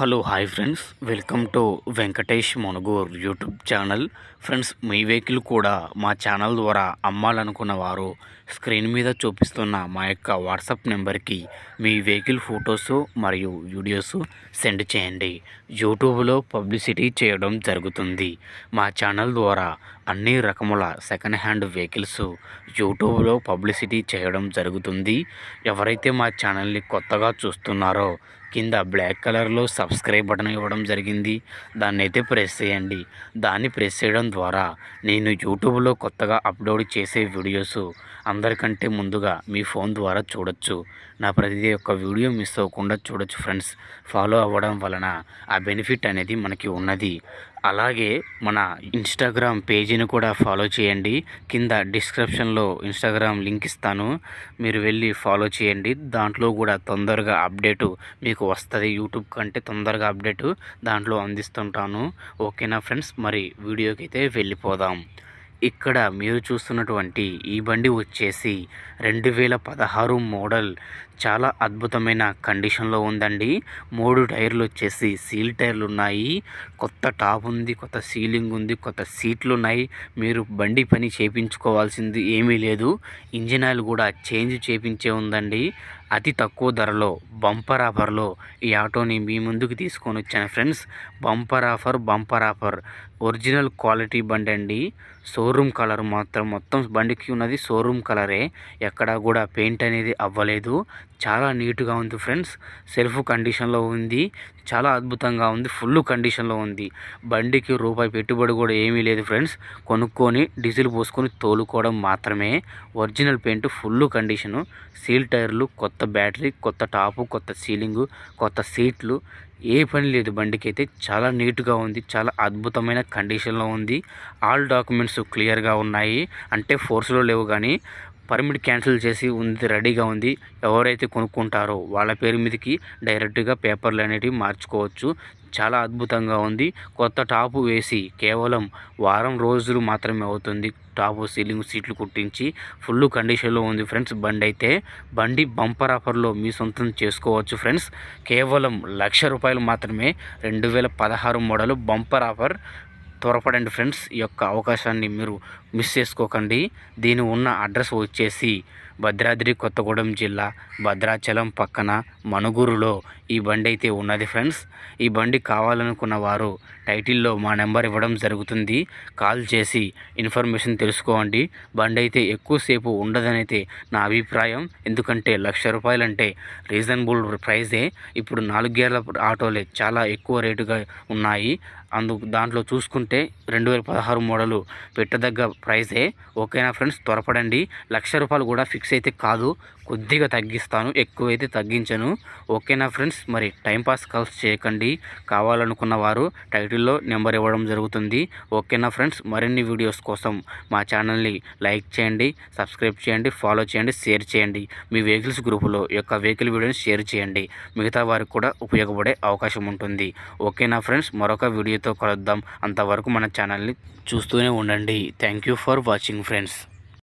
Hello hi friends. Welcome to Venkatesh Munugur YouTube channel. Friends me vehicle కూడా మా channel ద్వారా అమ్మాలనుకున్న వారు screen మీద చూపిస్తున్న మా యొక్క వాట్సాప్ నెంబర్కి మీ వెహికల్ ఫొటోస్ మరియు వీడియోస్ సెండ్ చేయండి. యూట్యూబ్లో పబ్లిసిటీ చేయడం జరుగుతుంది. మా ఛానల్ ద్వారా అన్ని రకముల సెకండ్ హ్యాండ్ వెహికల్స్ యూట్యూబ్లో పబ్లిసిటీ చేయడం జరుగుతుంది. ఎవరైతే మా ఛానల్ని కొత్తగా చూస్తున్నారో కింద బ్లాక్ కలర్లో సబ్స్క్రైబ్ బటన్ ఇవ్వడం జరిగింది. దాన్ని అయితే ప్రెస్ చేయండి. దాన్ని ప్రెస్ చేయడం ద్వారా నేను యూట్యూబ్లో కొత్తగా అప్లోడ్ చేసే వీడియోస్ అందరికంటే ముందుగా మీ ఫోన్ ద్వారా చూడొచ్చు. నా ప్రతి ఒక్క వీడియో మిస్ అవ్వకుండా చూడొచ్చు ఫ్రెండ్స్. ఫాలో అవ్వడం వలన ఆ బెనిఫిట్ అనేది మనకి ఉన్నది. అలాగే మన ఇన్స్టాగ్రామ్ పేజీని కూడా ఫాలో చేయండి. కింద డిస్క్రిప్షన్లో ఇన్స్టాగ్రామ్ లింక్ ఇస్తాను. మీరు వెళ్ళి ఫాలో చేయండి. దాంట్లో కూడా తొందరగా అప్డేటు మీకు వస్తుంది. యూట్యూబ్ కంటే తొందరగా అప్డేటు దాంట్లో అందిస్తుంటాను. ఓకేనా ఫ్రెండ్స్ మరి వీడియోకి అయితే వెళ్ళిపోదాం. ఇక్కడ మీరు చూస్తున్నటువంటి ఈ బండి వచ్చేసి రెండు వేల పదహారు మోడల్. చాలా అద్భుతమైన కండిషన్లో ఉందండి. మూడు టైర్లు వచ్చేసి సీల్ టైర్లు ఉన్నాయి. కొత్త టాప్ ఉంది కొత్త సీలింగ్ ఉంది కొత్త సీట్లు ఉన్నాయి. మీరు బండి పని చేయించుకోవాల్సింది ఏమీ లేదు. ఇంజిన్ ఆయిల్ కూడా చేంజ్ చేయించే ఉందండి. అతి తక్కువ ధరలో బంపర్ ఆఫర్లో ఈ ఆటోని మీ ముందుకు తీసుకొని వచ్చాను friends. Bumper offer bumper offer. Original quality బండి అండి. షోరూమ్ కలర్ మాత్రం మొత్తం బండికి ఉన్నది షోరూమ్ కలరే. ఎక్కడా కూడా పెయింట్ అనేది అవ్వలేదు. చాలా నీట్గా ఉంది ఫ్రెండ్స్. సెల్ఫ్ కండిషన్లో ఉంది. చాలా అద్భుతంగా ఉంది. ఫుల్ కండిషన్లో ఉంది. బండికి రూపాయి పెట్టుబడి కూడా ఏమీ లేదు ఫ్రెండ్స్. కొనుక్కొని డీజిల్ పోసుకొని తోలుకోవడం మాత్రమే. Original paint full condition. Seal టైర్లు కొత్త బ్యాటరీ కొత్త టాపు కొత్త సీలింగు కొత్త సీట్లు. ఏ పని లేదు బండికి అయితే చాలా నీట్గా ఉంది. చాలా అద్భుతమైన కండిషన్లో ఉంది. ఆల్ డాక్యుమెంట్స్ క్లియర్గా ఉన్నాయి. అంటే ఫోర్స్లో లేవు కానీ పర్మిట్ క్యాన్సిల్ చేసి ఉంది రెడీగా ఉంది. ఎవరైతే కొనుక్కుంటారో వాళ్ళ పేరు మీదకి డైరెక్ట్గా పేపర్లు అనేటివి మార్చుకోవచ్చు. చాలా అద్భుతంగా ఉంది. కొత్త టాపు వేసి కేవలం వారం రోజులు మాత్రమే అవుతుంది టాపు సీలింగ్ సీట్లు కుట్టించి. ఫుల్ కండిషన్లో ఉంది ఫ్రెండ్స్ బండి అయితే. బండి బంపర్ ఆఫర్లో మీ సొంతం చేసుకోవచ్చు ఫ్రెండ్స్. కేవలం లక్ష రూపాయలు మాత్రమే రెండు వేల పదహారు మోడల్ బంపర్ ఆఫర్ త్వరపడండి ఫ్రెండ్స్ ఈ యొక్క అవకాశాన్ని మీరు మిస్ చేసుకోకండి. దీని ఉన్న అడ్రస్ వచ్చేసి భద్రాద్రి కొత్తగూడెం జిల్లా భద్రాచలం పక్కన మనుగురులో ఈ బండి అయితే ఉన్నది ఫ్రెండ్స్. ఈ బండి కావాలనుకున్న వారు టైటిల్లో మా నెంబర్ ఇవ్వడం జరుగుతుంది. కాల్ చేసి ఇన్ఫర్మేషన్ తెలుసుకోండి. బండి అయితే ఎక్కువసేపు ఉండదనైతే అయితే నా అభిప్రాయం. ఎందుకంటే లక్ష రూపాయలంటే రీజనబుల్ ప్రైజే. ఇప్పుడు నాలుగు గేర్ల ఆటోలే చాలా ఎక్కువ రేటుగా ఉన్నాయి. అందు దాంట్లో చూసుకుంటే రెండు వేల పదహారు మోడలు పెట్టదగ్గ ప్రైజే. ఓకేనా ఫ్రెండ్స్? త్వరపడండి. లక్ష రూపాయలు కూడా ఫిక్స్ అయితే కాదు. కొద్దిగా తగ్గిస్తాను ఎక్కువైతే తగ్గించను. ఓకేనా ఫ్రెండ్స్? మరి టైంపాస్ కాల్స్ చేయకండి. కావాలనుకున్న వారు టైటిల్లో నెంబర్ ఇవ్వడం జరుగుతుంది. ఓకేనా ఫ్రెండ్స్? మరిన్ని వీడియోస్ కోసం మా ఛానల్ని లైక్ చేయండి సబ్స్క్రైబ్ చేయండి ఫాలో చేయండి షేర్ చేయండి. మీ వెహికల్స్ గ్రూపులో యొక్క వెహికల్ వీడియోని షేర్ చేయండి. మిగతా వారికి కూడా ఉపయోగపడే అవకాశం ఉంటుంది. ఓకేనా ఫ్రెండ్స్? మరొక వీడియోతో కలుద్దాం. అంతవరకు మన ఛానల్ని చూస్తూనే ఉండండి. Thank you for watching friends.